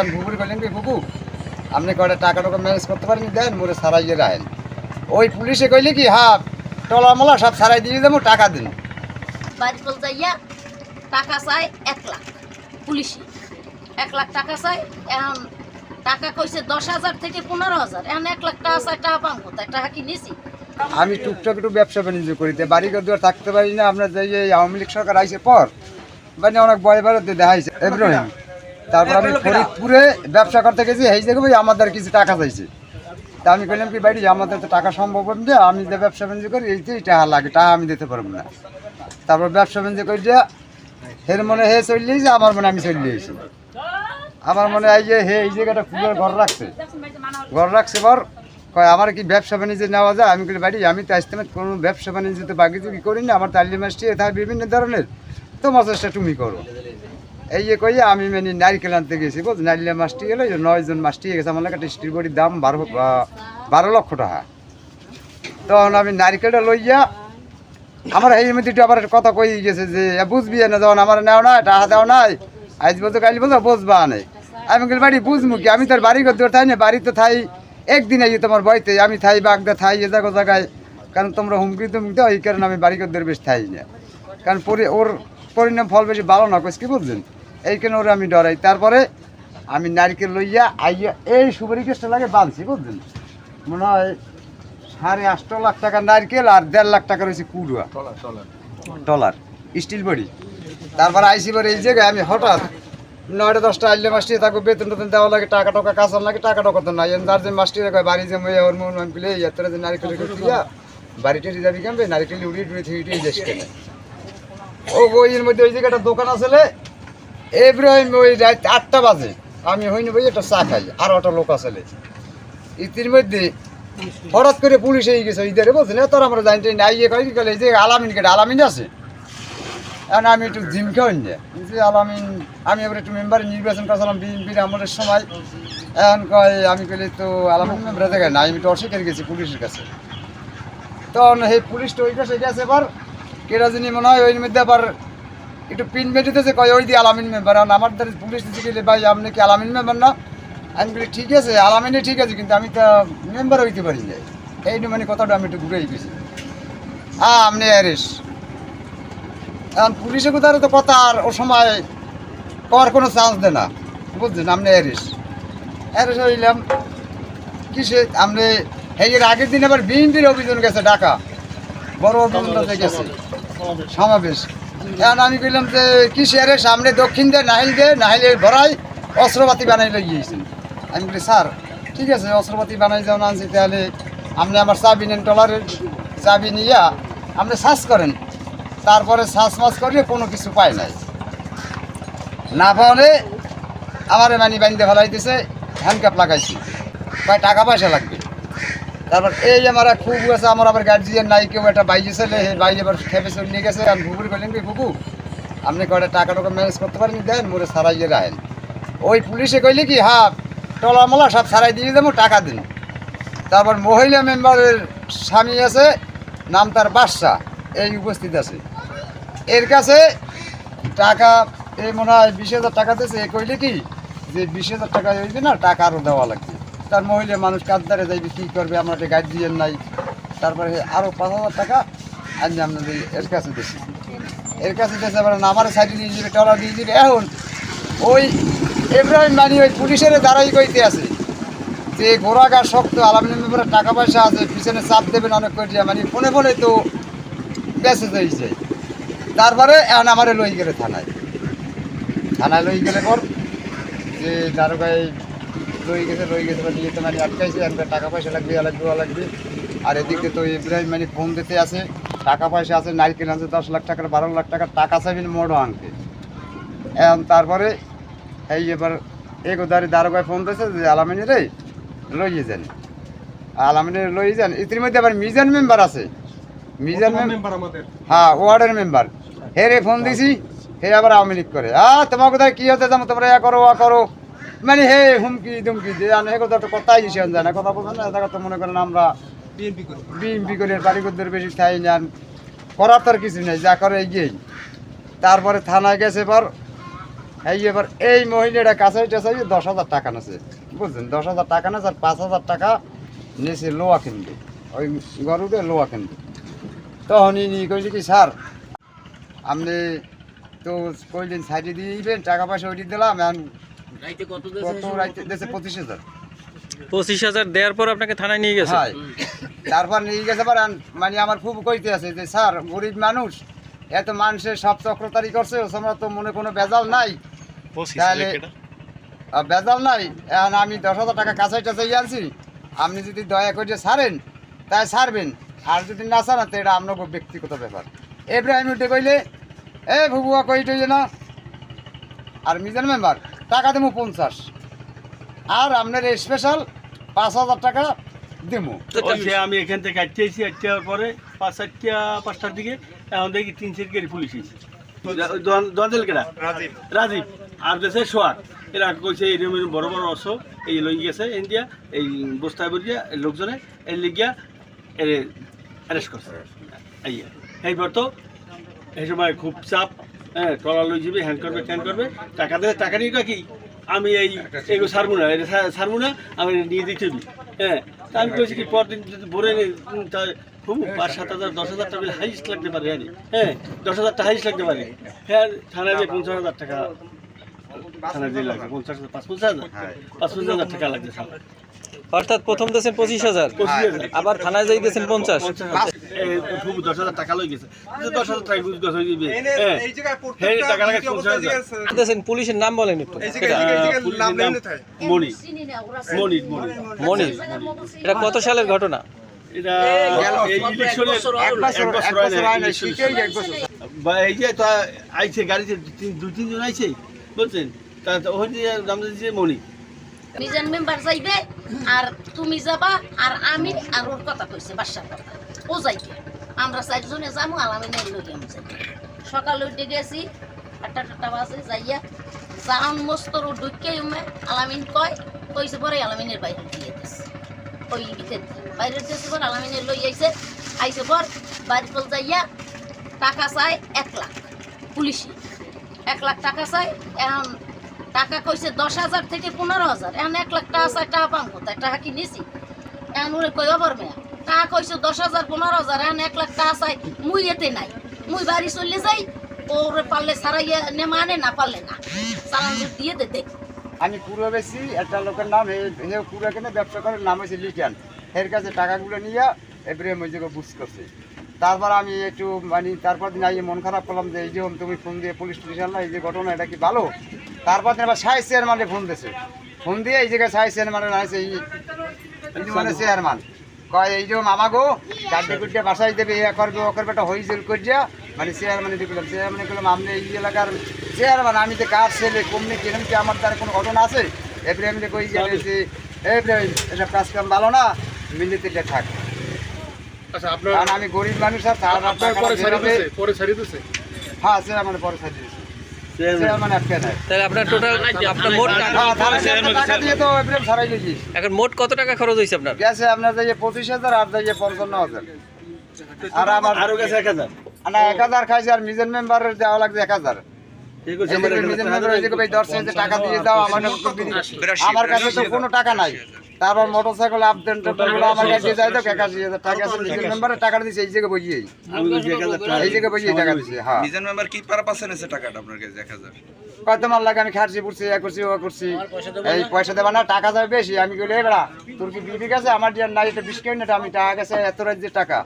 আমি বুবুর বললেন কি বুবু আপনি কয়টা টাকা টাকা ম্যানেজ করতে পারেন? দেন মোরে সারাইয়ে রাখেন। ওই পুলিশে কইলে কি হ্যাঁ টলা মলা সব সারাই দিয়ে দেবো টাকা দিন। বাড়ি বল যাইয়া টাকা চাই এক লাখ পুলিশে। এক লাখ টাকা চাই এখন টাকা কইছে দশ হাজার থেকে পনেরো হাজার। এখন এক লাখ টাকা চাই টাকা পাম কোথায়? টাকা কি নিছি? আমি টুকটাক একটু ব্যবসা বাণিজ্য করিতে বাড়ি ঘর দুয়ার থাকতে পারি না আপনার যে আওয়ামী লীগ সরকার আইসে পর। মানে অনেক বয় বেড়াতে দেখাইছে এব্রাহিম তারপর আমি ফরিদপুরে ব্যবসা করতে গেছি এই জায়গায় ভাই আমাদের কিছু টাকা চাইছে। তা আমি বললাম কি বাড়ি আমাদের তো টাকা সম্ভব হবে না আমি যে ব্যবসা বাণিজ্য করি এইটাই টাকা লাগে টাকা আমি দিতে পারব না। তারপর ব্যবসা বাণিজ্য করি যে হের মনে হে চললেই যে আমার মনে আমি চললেছি আমার মনে হয় যে হে এই জায়গাটা ফুলের ঘর রাখছে। ঘর রাখছে বর কয় আমার কি ব্যবসা বাণিজ্য নেওয়া যায়? আমি বলি বাড়ি আমি তো আসতে কোনো ব্যবসা বাণিজ্য তো বাকি করি না আমার তালি মাছটি এটা বিভিন্ন ধরনের। তোমার চেষ্টা তুমি করো। এই যে কই আমি মানে নারিকেল আনতে গেছি, বুঝ নারিকেল মাছটি গেলো নয় জন মাছটি গেছে, আমার একটা স্টিল বডির দাম বারো বারো লক্ষ টাকা। তখন আমি নারিকেলটা লইয়া আমার এই মধ্যে আবার কথা কই গেছে যে বুঝবি না, যখন আমার নেও না টাকা দেও নাই, আজ বলতো কাল বলতো বুঝবা নাই। আমি বলি, বাড়ি বুঝব কি? আমি তোর বাড়ি করতে থাই না বাড়িতে থাই, একদিন এই তোমার বইতে, আমি থাই বাগদা, থাই এ জায়গা জায়গায়। কারণ তোমরা হুমকি তুমকি দাও, এই কারণে আমি বাড়ি করতে বেশ থাই না। কারণ ওর পরিণাম ফল বেশি ভালো না কি বুঝলেন? এই কারণে ওরা আমি ডরাই। তারপরে আমি নারকেল লইয়া আইয়া এই সুপারি কেসটা লাগে বাঁধছি বুঝলেন? মনে হয় সাড়ে আষ্ট লাখ টাকা নারকেল আর দেড় লাখ টাকা রয়েছে কুড়ুয়া। Dollar steel body. তারপর আইসি পরে এই জায়গায় আমি হঠাৎ নয়টা দশটা আইলে মাসটি তাকে বেতন টেতন দেওয়া লাগে টাকা টাকা কাঁচার লাগে টাকা টাকা তো নাই। যার যে মাসটি রেখে বাড়ি যে মেয়ে ওর মন পিলে যে নারিকেল দিয়া বাড়িতে যাবি কেমবে নারিকেল উড়িয়ে দেশ কেনে ও বইয়ের মধ্যে ওই জায়গাটা দোকান আসলে এব্রাহিম ওই রাত আটটা বাজে। আমি হইনি বই একটা চা খাই। আর ওটা লোক আসলে ইতির মধ্যে হঠাৎ করে পুলিশ এই গেছে, ইদারে বলছেন তোর আমরা জানতে নাই ইয়ে কয় কি কলে এই যে আলামিন কেটে, আলামিন আছে? এখন আমি একটু জিম খাওয়াই না। যে আলামিন, আমি এবার একটু মেম্বার নির্বাচন করছিলাম বিএনপির আমলের সময়। এখন কয়, আমি কইলে তো আলামিন মেম্বার দেখে না আমি একটু অস্বীকার গেছি পুলিশের কাছে। তখন সেই পুলিশটা ওই পাশে গেছে এবার। কেটা যিনি মনে হয় ওই মধ্যে আবার একটু পিন বেটিতেছে কয় ওই দিয়ে আলামিন মেম্বার এখন আমার দ্বারা পুলিশ দিতে গেলে ভাই আপনি কি আলামিন মেম্বার না? আমি বলি ঠিক আছে আলামিনে ঠিক আছে কিন্তু আমি তো মেম্বার হইতে পারি না এই নিয়ে মানে কথাটা আমি একটু ঘুরে গেছি। হ্যাঁ আপনি অ্যারেস এখন পুলিশে কোথাও তো কথা আর ও সময় করার কোনো চান্স দেয় না। বুঝছেন আপনি অ্যারেস অ্যারেস হইলাম কিসে আপনি এই এর আগের দিন আবার বিএনপির অভিযান গেছে ঢাকা। বড় অভিযানটাতে গেছে সমাবেশ। এখন আমি বললাম যে কিসের সামনে দক্ষিণ দিয়ে নাহিল দিয়ে নাহিলের ভরাই অস্ত্রপাতি বানাই লই গিয়েছেন। আমি বলি স্যার, ঠিক আছে, অস্ত্রপাতি বানাই যখন আনছি, তাহলে আপনি আমার চাবি নেন টলারের চাবি নিয়া আপনি সার্চ করেন। তারপরে সার্চ মাস করলে কোনো কিছু পায় নাই। না পাওয়ালে আমার মানি বানিতে ফেলাইতেছে হ্যান্ডকাপ লাগাইছি। কয় টাকা পয়সা লাগবে? তারপর এই আমার এক আছে, আমার আবার গার্জিয়ান নাই, কেউ একটা বাইরে ছেলে, সেই বাইরে এবার খেপে চলে নিয়ে গেছে। আমি ফুবুর বললেন কি ফুবু আপনি কয়টা টাকা টাকা ম্যানেজ করতে পারেন? দেন, মোরে সারাইয়ে রাখেন। ওই পুলিশে কইলে কি হ্যাঁ টলা মলা সব সারাই দিয়ে দেবো, টাকা দিন। তারপর মহিলা মেম্বারের স্বামী আছে, নাম তার বাদশা এই উপস্থিত আছে। এর কাছে টাকা, এই মনে হয় বিশ হাজার টাকা দিয়েছে, এ কইলে কি, যে বিশ হাজার টাকা হইবে না, টাকা আরও দেওয়া লাগবে। তার মহিলা মানুষ কাঁদদারে যাইবে, কী করবে, আমরা একটা গার্জিয়ান নাই। তারপরে আরও পাঁচ হাজার টাকা আনি আপনাদের এর কাছে দিয়েছি। এর কাছে দিয়েছে আমার সাইডে দিয়ে যাবে টলা দিয়ে যাবে। এখন ওই এব্রাহিম মানি ওই পুলিশের দ্বারাই কইতে আছে যে ঘোড়াঘাট শক্ত আলামিনের ব্যাপারে টাকা পয়সা আছে, পিছনে চাপ দেবেন অনেক করিয়া মানে ফোনে ফোনে তো মেসেজ হয়েছে তারপরে এখন আমারে লই গেলে থানায়। থানায় লই গেলে পর যে দারোগায় লই গেছে লই গেছে বা নিয়ে তো মানে আটকাইছে একটা টাকা পয়সা লাগবে লাগবে লাগবে। আর এদিকে তো ইব্রাহিম মানে ফোন দিতে আছে টাকা পয়সা আছে নারকেল আছে দশ লাখ টাকার বারো লাখ টাকার টাকা চাইবেন মোড়ও আনতে। এখন তারপরে এই এবার এগোদারি দারোগায় ফোন দিয়েছে যে আলামিনী রে লইয়ে যান। আলামিনী লইয়ে যান। ইতির মধ্যে আবার মিজান মেম্বার আছে। মিজান মেম্বার হ্যাঁ ওয়ার্ডের মেম্বার। হে রে ফোন দিছি হে আবার আওয়ামী লীগ করে। আ তোমার কোথায় কি হতে তোমরা ইয়া করো ওয়া করো। মানে হে হুমকি দুমকি যে জানে হে কথা তো কথাই দিছে জানে কথা বলছেন না তো মনে করেন আমরা বিএমপি করে। বাড়িঘরদের বেশি খাই না করার তো আর কিছু নেই যা করে এগিয়েই। তারপরে থানায় গেছে এবার এই এবার এই মহিলাটা কাছে টাছাই দশ হাজার টাকা নেছে। বুঝছেন? দশ হাজার টাকা নেছে আর পাঁচ হাজার টাকা নিয়েছে লোয়া কিনবে ওই গরুকে লোয়া কিনবে তখন ইনি কইছে কি স্যার আপনি তো কইলেন সাইডে দিয়ে দিবেন টাকা পয়সা ওইটি দিলাম এখন কত রাইতে দিয়েছে পঁচিশ হাজার। পঁচিশ হাজার দেওয়ার পর আপনাকে থানায় নিয়ে গেছে? তারপর নিয়ে গেছে আবার মানে আমার খুব কইতে আছে যে স্যার গরিব মানুষ এত মানুষের সব চক্রতারি করছে তো মনে কোনো বেজাল নাই। তাহলে বেজাল নাই। এখন আমি দশ হাজার টাকা কাছে টাছে আনছি। আপনি যদি দয়া করে ছাড়েন তাই ছাড়বেন। আর যদি না ছাড়েন তো এটা আপনার ব্যক্তিগত ব্যাপার। এব্রাহিম উঠে কইলে এ ভুবুয়া কই টইলে না? আর মিজান মেম্বার টাকা দেবো পঞ্চাশ। আর আপনার স্পেশাল পাঁচ হাজার টাকা দেবো আমি এখান থেকে আটটে এসেছি আটটে পরে পাঁচ চারটা পাঁচটার দিকে এখন দেখি তিন সেট গাড়ি পুলিশ এসেছে কেডা? রাজীব। রাজীব। আর দেশে সোয়ার এরা কইছে এরকম বড় বড় অস্ত্র এই লই গেছে ইন্ডিয়া এই বস্তায় বলিয়া এই লোকজনে এই লিগিয়া এর অ্যারেস্ট করছে। এই এইবার তো এই সময় খুব চাপ হ্যাঁ ট্রলা লই যাবে হ্যান্ড করবে ট্যান করবে। টাকা দেবে টাকা নিয়ে কি? আমি এই এগুলো সারবো না এটা সারবো না আমি নিয়ে দিতে হ্যাঁ তা আমি বলছি কি পরদিন যদি ভরে তা খুব পাঁচ সাত হাজার দশ হাজার টাকা হাইস্ট লাগতে পারে হ্যাঁ হ্যাঁ দশ হাজার টাকা হাইস্ট লাগতে পারে। হ্যাঁ থানায় যে পঞ্চাশ হাজার টাকা থানায় দিয়ে লাগবে পঞ্চাশ হাজার পাঁচ পঞ্চাশ হাজার পাঁচ পঞ্চাশ হাজার টাকা লাগবে থানায় অর্থাৎ প্রথম দিয়েছেন পঁচিশ হাজার আবার থানায় যাই দিয়েছেন পঞ্চাশ। পঞ্চাশ হাজার। এই খুব দশ হাজার টাকা লই গেছে। দশ হাজার টাকা গুজ গছ হয়ে। হ্যাঁ দিয়েছেন পুলিশের নাম বলেন একটু। এটা কত সালের ঘটনা? এটা এই যে আইছে গাড়িতে দুই তিনজন আইছে বুঝছেন? তা ওই যে নাম দিয়েছে মণি। মিজান মেম্বার যাইবে, আর তুমি যাবা, আর আমি আর ওর কথা কইছে, বাসার কথা। ও যাইবে। আমরা চারজনে যাব লই আমি যাই সকালে উঠে গেছি, আটটা টাট্টা বাজে, যাইয়া জাহান মস্তর ঢুকে উমে, আলামিন কয়, কইছে পরে আলামিনের বাইরে দিয়ে দিস ওই বাইরে দিয়েছে পর আলামিনের লই আইছে। আইছে পর বাড়ি ফল যাইয়া টাকা চায় এক লাখ, পুলিশি। এক লাখ টাকা চাই এখন টাকা কইছে দশ হাজার থেকে পনেরো হাজার। এখন এক লাখ টাকা চাই, টাকা পাম কোথায় টাকা কি নিছি? এখন ওরে কই অবর মেয়া? টাকা কইছে দশ হাজার, পনেরো হাজার, এখন এক লাখ টাকা চাই, মুই এতে নাই। মুই বাড়ি চলে যাই, ওরে পারলে সারাইয়া নে মানে না, পারলে না। চালান দিয়ে দে দেখ আমি পুরো বেশি, একটা লোকের নাম পুরো কেনে ব্যবসা করে নাম হয়েছে লিটান। এর কাছে টাকাগুলো নিয়ে এবারে মজিকে বুঝ করছে। তারপর আমি একটু মানে তারপর দিন আইয়ে মন খারাপ করলাম যে, এই যে, তুমি ফোন দিয়ে পুলিশ টুলিশ আনলা এই যে ঘটনা, এটা কি ভালো? তারপর আবার সাই চেয়ারম্যানে ফোন দিয়েছে ফোন দিয়ে এই জায়গায় সাই চেয়ারম্যানে এই যে মানে চেয়ারম্যান কয় এই যে মামা গো কাটে কুটে বাসায় দেবে এ করবে ও করবে একটা হইজল করিয়া মানে চেয়ারম্যানে দেখলাম চেয়ারম্যানে করলাম আপনি এই এলাকার চেয়ারম্যান আমি যে কার ছেলে কমনি কিরম কি আমার তার কোনো ঘটনা আছে? এবারে আমি কই যে এবারে এটা কাজ কাম ভালো না মিলিতে থাক। আচ্ছা কারণ আমি গরিব মানুষ আর তার পরে ছাড়ি দিছে পরে ছাড়ি দিছে? হ্যাঁ চেয়ারম্যান পরে ছাড়ি দিয়েছে তাহলে আপনার টোটাল আপনার মোট টাকা হ্যাঁ দিয়ে তো ছাড়াই দিয়েছি এখন মোট কত টাকা খরচ হয়েছে আপনার গেছে আপনার যে পঁচিশ হাজার আর যে পঞ্চান্ন হাজার আর আমার আরও গেছে এক হাজার না এক হাজার খাইছে আর মিজেন মেম্বারের দেওয়া লাগছে এক হাজার আমার কাছে তো কোনো টাকা নাই তারপর মোটর সাইকেল আপ দেন আমার কাছে যাই তো একাশি হাজার টাকা আছে। নিজের মেম্বারে টাকা দিয়েছে এই জায়গায় বইয়ে এই জায়গায় বইয়ে টাকা দিয়েছে হ্যাঁ। নিজের মেম্বার কি এসে টাকাটা আপনার কাছে এক হাজার? কত লাগে আমি খাটছি পড়ছি এ করছি ও করছি। এই পয়সা দেবা না টাকা যাবে বেশি। আমি বলি এবার তোর কি বিবি গেছে আমার যে নাই এটা বিস্কিট না আমি টাকা গেছে এত রাজ্যে টাকা।